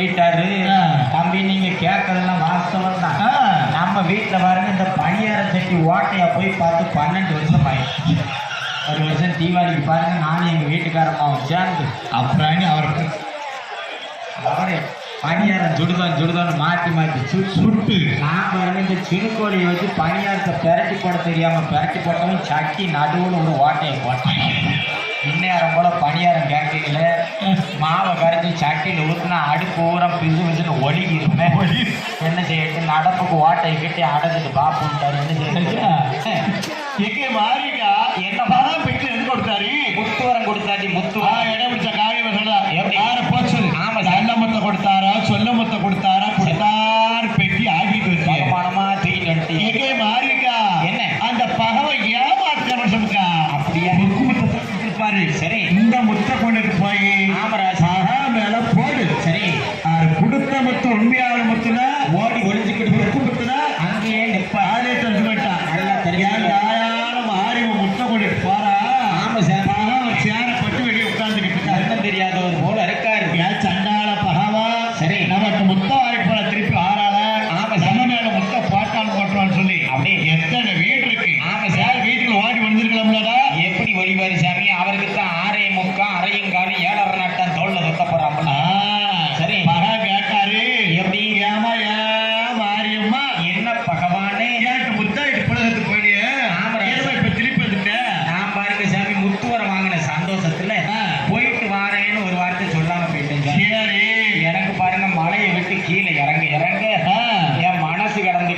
ஆ. தம்பி நீங்க கேட்கறதெல்லாம் வாஸ்தவம் தான். நம்ம வீட்டுல பாருங்க இந்த பணியார சட்டி ஓட்டையா போய் பார்த்து பன்னெண்டு வருஷம் ஆயிடுச்சு. ஒரு வருஷம் தீபாவளிக்கு பாருங்க நானும் எங்க வீட்டுக்காரம்மாவும் சேர்ந்து அப்புறம் அவர் அவரே பணியாரம் சுடுதான் சுடுதான்னு மாற்றி மாற்றி சுட்டு சுட்டு. நான் பாருங்க இந்த சிறுகோழியை வச்சு பணியாரத்தை பெரட்டி போட தெரியாம பெரட்டி போட்டவன் சட்டி நடுவில் ஒரு ஓட்டையை போட்டேன். இந்நேரம் போல பணியாரம் கேட்கல சட்டியில் ஊற்றினா அடுப்பு ஊரம் பிசு பிசுன்னு ஒழுகி இருப்பேன் என்ன செய்யட்டு நடப்புக்கு ஓட்டையை கட்டி அடைச்சிட்டு பாப்புட்டாரு என்ன செய்ய எங்கே மாறிக்கா என்ன பணம் பெற்று எது கொடுத்தாரு? முத்துவரம் கொடுத்தாட்டி ஆ, முத்துவரம் இடம் பிடிச்ச காரியம் எப்படி? யார போச்சு? ஆமா, நல்ல முத்த கொடுத்தாரா? சொல்ல முத்த கொடுத்தாரா? கொடுத்தார். பெட்டி ஆகிட்டு வச்சு. பகமானமா தூக்கிட்டு வந்துட்டு எங்கே மாறிக்கா என்ன? அந்த பகவை ஏமாற்ற மனுஷனுக்கா அப்படியா? முக்கு முத்தத்தை கொடுப்பாரு சரி. இந்த முத்தை கொண்டுட்டு போய் ஆமராஜ் மகா மேல போடு சரி அது கொடுத்த முத்து உண்மையான முத்துனா ஓடி ஒளிஞ்சுக்கிட்டு முத்து முத்துனா அங்கேயே நிப்ப ஆளே தெரிஞ்சு போயிட்டான் நல்லா தெரியும். ஏன் தாயாரம் ஆரி முட்டை கொண்டுட்டு போறா ஆமா சார். மகன் சேர பட்டு வெளியே உட்கார்ந்துக்கிட்டு இருக்காரு கண்ணம் தெரியாதவர் போல இருக்காரு ஏன் சண்டாள பகவா சரி. நமக்கு முத்த வாரி போல திருப்பி ஆறாள ஆமா, நம்ம மேல முத்த போட்டான் போட்டான்னு சொல்லி அப்படியே. எத்தனை வீடு இருக்கு ஆமா, சார். யார் வீட்டுல ஓடி வந்திருக்கலாம்லடா எப்படி ஒளிவாரி சாமி அவருக்கு தான் ஆறே முக்காம் அரையும் காலம் ஏழரை நாட்டான் தோல்ல தொத்த போறாப்புல சரி. பகா கேட்டாரு எப்படி? ஏமா ஏன் மாரியம்மா என்ன பகவானே ஏன்ட்டு முத்தாயிட்டு புலகத்துக்கு போயிடு ஆமா, ஏமா இப்ப திருப்பி வந்துட்டேன் நான் பாருங்க சாமி முத்துவரம் வாங்கின சந்தோஷத்துல ஆ. போயிட்டு வாரேன்னு ஒரு வார்த்தை சொல்லாம போயிட்டேன் சாமி. சரி எனக்கு பாருங்க மலையை விட்டு கீழே இறங்க இறங்க ஆ. என் மனசு கிடந்து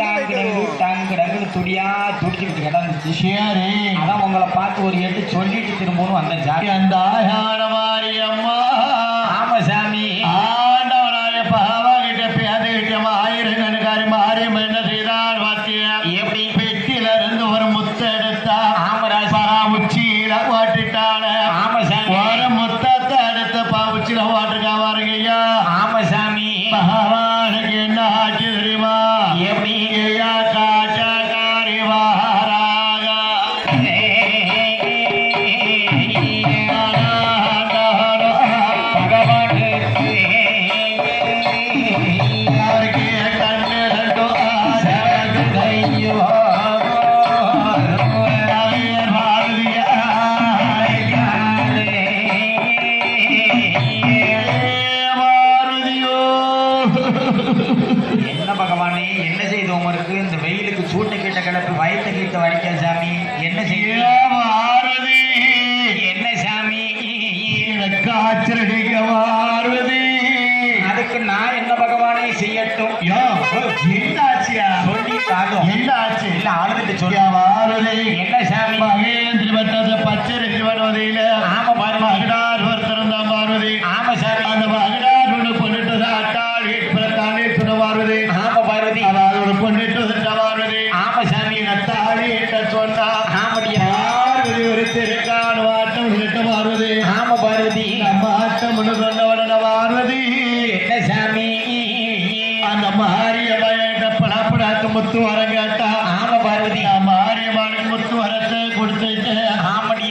டங்குடங்கு டாங்குடங்கு டாங்குடங்குன்னு துடியா துடிச்சுக்கிட்டு கிடந்துச்சு சரி. அதான் உங்களை பார்த்து ஒரு எட்டு சொல்லிட்டு திரும்பவும் வந்த ஜாதி அந்த மாரியம்மா ஆமா சாமி. ஆண்டவனாய பாவா கிட்ட பேதைகிட்ட ஆயிரம் கணக்காரி மாரியம் என்ன செய்தார் வாத்தியம் எப்படி? பெட்டியில இருந்து ஒரு முத்த எடுத்தா ஆமராஜ் பரா உச்சியில ஓட்டிட்டான ஆமா சாமி. ஒரு முத்தத்தை எடுத்து பா உச்சியில ஓட்டுக்கா பாருங்க ஐயா. ஆமா சாமி. பகவானுக்கு என்ன ஆச்சு?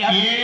மாரியம்மனுக்கு முத்து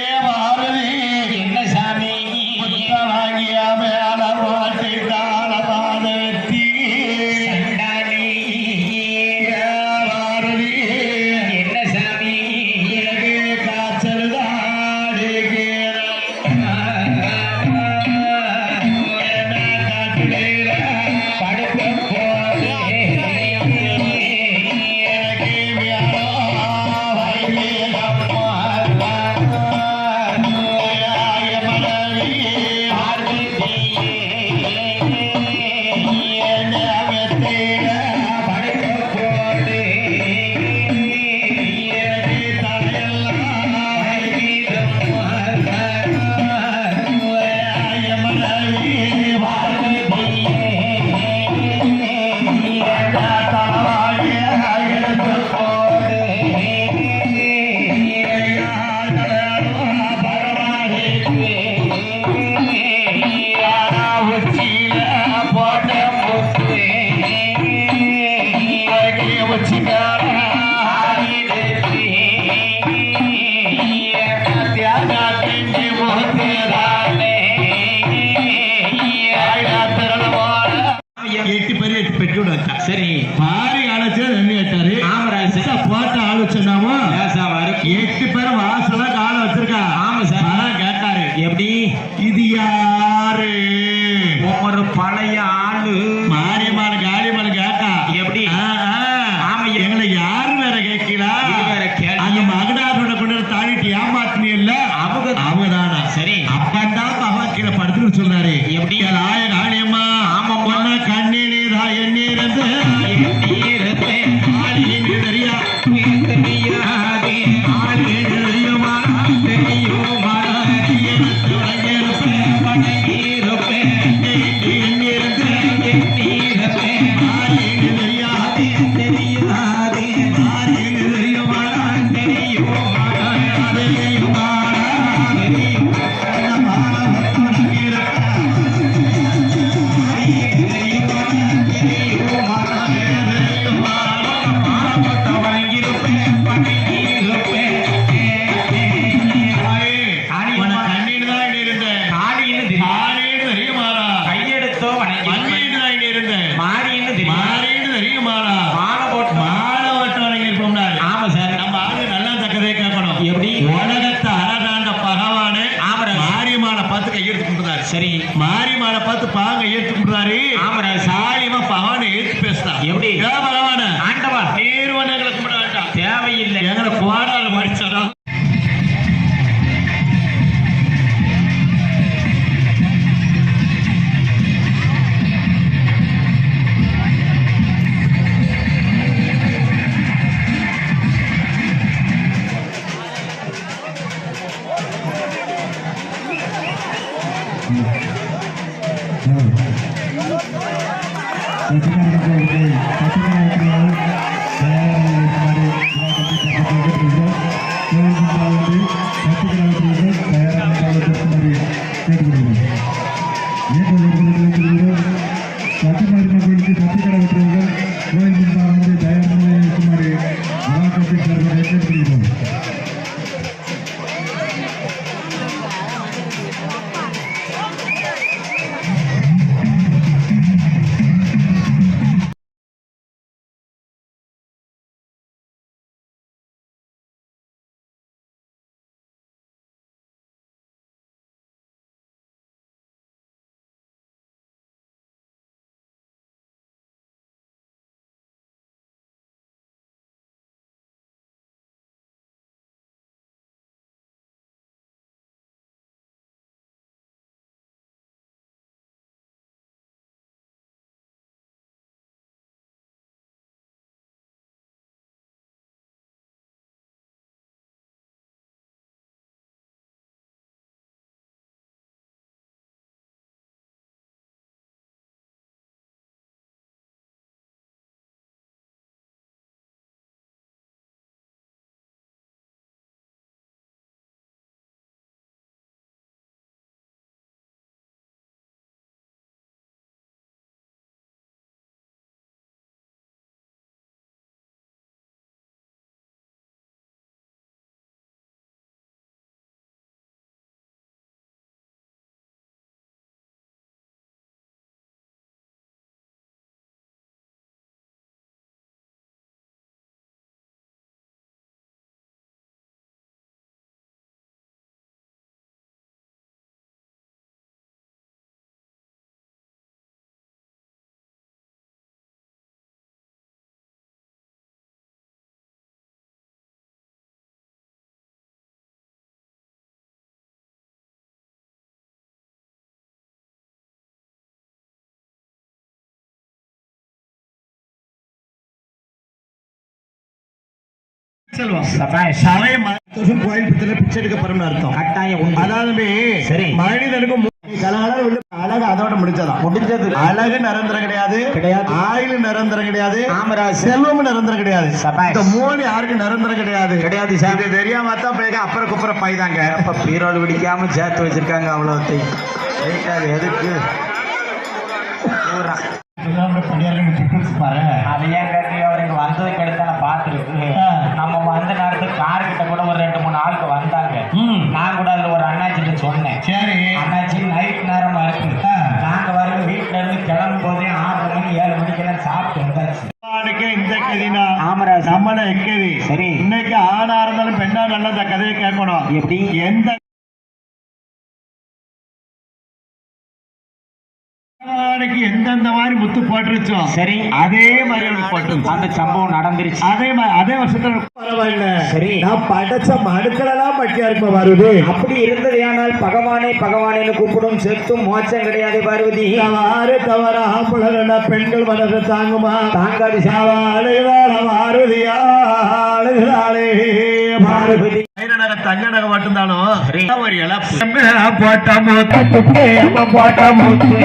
கட்டி விட வச்சா சரி. பாரி அழைச்சு ரெண்டு கேட்டாரு ஆமராஜ் போட்ட ஆலோசனாமோ எட்டு பேரும் வாசல கால வச்சிருக்கா. ஆமா சார். கேட்டாரு. எப்படி? இது யாரு? சரி மாரியமான பார்த்து பாங்க ஏற்றுக்கிட்டாரு கும்பிடுறாரு சார் செல்வம் சபாஷ். உள்ள அழகு அதோட முடிச்சதான் முடிஞ்சது. அழகு நிரந்தரம் கிடையாது. கிடையாது. ஆயுள் நிரந்தரம் கிடையாது. ஆமராஜ் செல்வம் நிரந்தரம் கிடையாது. இந்த மூணு யாருக்கு நிரந்தரம் கிடையாது. கிடையாது சார். இது தெரியாம தான் போய் அப்புறம் பைதாங்க அப்ப பீரோல் பிடிக்காம சேர்த்து வச்சிருக்காங்க அவ்வளோத்தை அது எதுக்கு? வந்ததுக்கு நான் பார்த்துருக்கு. வந்த நேரத்துக்கு கார் கிட்ட கூட ஒரு ரெண்டு மூணு ஆளுக்கு வந்தாங்க. நான் கூட அதுல ஒரு அண்ணாச்சிட்ட சொன்னேன். சரி. அண்ணாச்சி நைட் நேரமா இருக்கு. நாங்க வரங்க வீட்டுல இருந்து கிளம்பும் போதே ஆறு மணி ஏழு மணிக்கெல்லாம் சாப்பிட்டு வந்தாச்சு. இந்த கதினா. ஆமராஜ் நம்மள எக்கதி சரி. இன்னைக்கு ஆணா இருந்தாலும் பெண்ணா இந்த கதையை கேட்கணும். எப்படி? எந்த அவனுக்கு எந்தெந்த மாதிரி முத்து போட்டுருச்சோ சரி அதே மாதிரி போட்டுருச்சு அந்த சம்பவம் நடந்துருச்சு. அதே மாதிரி அதே வருஷத்துல பரவாயில்ல. சரி. நான் படைச்ச மடுக்களெல்லாம் பட்டியா இருப்ப வருது அப்படி இருந்ததையானால் பகவானே பகவானேன்னு கூப்பிடும் செத்தும் மோச்சம் கிடையாது பார்வதி. தவறு தவறு ஆம்பளை பெண்கள் மனசை தாங்குமா? தாங்காது. சாவா அழுகிறாள மாருதியா அழுகிறாளே பார்வதி. தங்க நகை மட்டும்தானும் சரி. ஒரு இழப்பு? போட்ட மூத்த? போட்ட முத்து?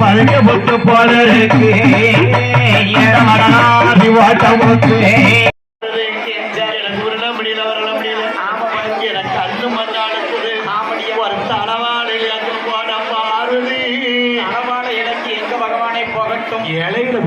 பதிக்க புத்து போல இருக்கு. ஓட்ட முத்து. இலையில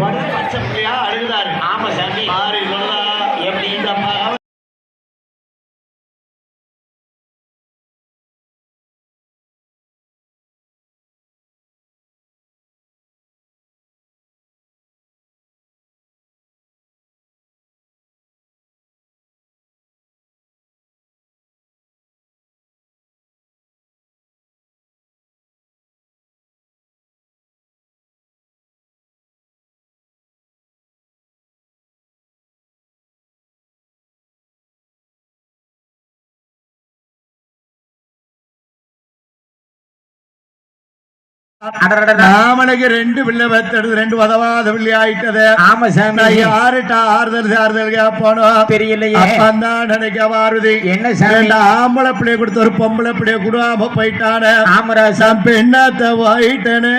ராமனுக்கு ரெண்டு பிள்ளை பெத்தெடுத்து ரெண்டு உதவாத பிள்ளை ஆயிட்டது. ஆமா சாமி. யாருட்ட ஆறுதல் ஆறுதல் கேட்பானோம் தெரியலையே. அப்பந்தான் நினைக்க மாறுது என்ன சாமி? ஆம்பளை பிள்ளைய கொடுத்து ஒரு பொம்பளை பிள்ளைய கொடுக்காம போயிட்டானே. ஆமராஜ் நான் பெண்ணாத்த போயிட்டேனே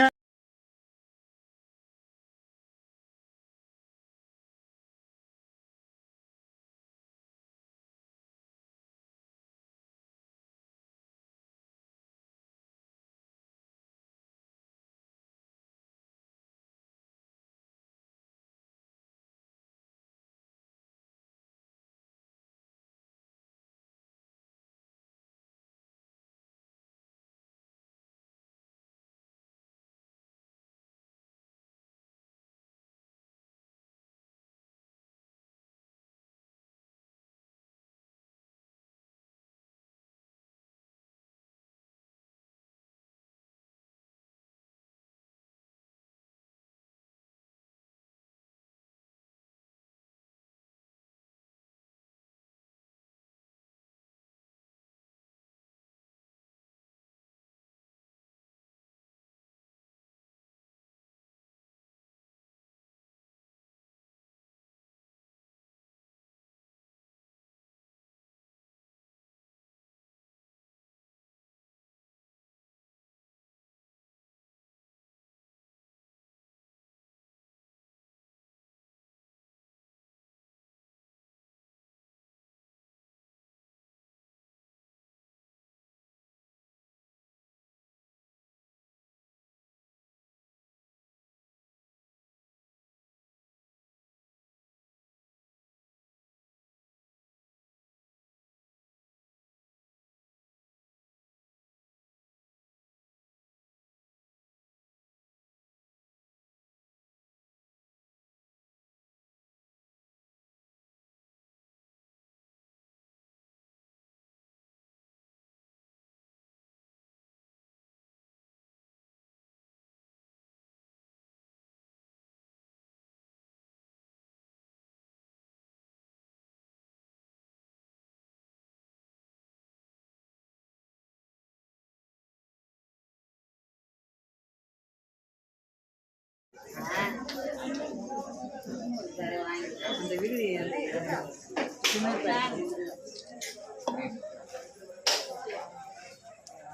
அந்த விருதி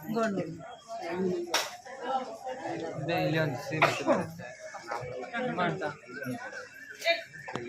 இங்கே வந்து சீரியஸ்